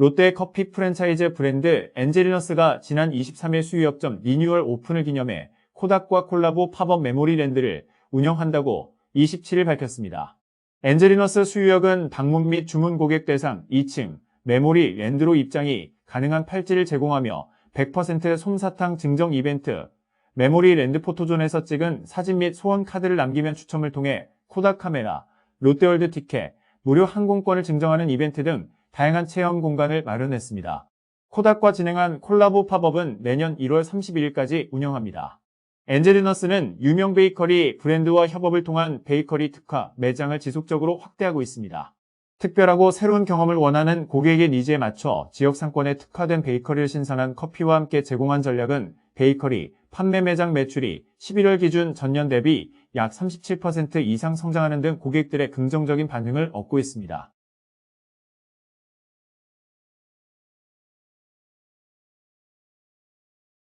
롯데 커피 프랜차이즈 브랜드 엔젤리너스가 지난 23일 수유역점 리뉴얼 오픈을 기념해 코닥과 콜라보 팝업 메모리랜드를 운영한다고 27일 밝혔습니다. 엔젤리너스 수유역은 방문 및 주문 고객 대상 2층 메모리 랜드로 입장이 가능한 팔찌를 제공하며 100% 솜사탕 증정 이벤트, 메모리 랜드 포토존에서 찍은 사진 및 소원 카드를 남기면 추첨을 통해 코닥 카메라, 롯데월드 티켓, 무료 항공권을 증정하는 이벤트 등 다양한 체험 공간을 마련했습니다. 코닥과 진행한 콜라보 팝업은 내년 1월 31일까지 운영합니다. 엔젤리너스는 유명 베이커리 브랜드와 협업을 통한 베이커리 특화 매장을 지속적으로 확대하고 있습니다. 특별하고 새로운 경험을 원하는 고객의 니즈에 맞춰 지역 상권에 특화된 베이커리를 신선한 커피와 함께 제공한 전략은 베이커리 판매 매장 매출이 11월 기준 전년 대비 약 37% 이상 성장하는 등 고객들의 긍정적인 반응을 얻고 있습니다.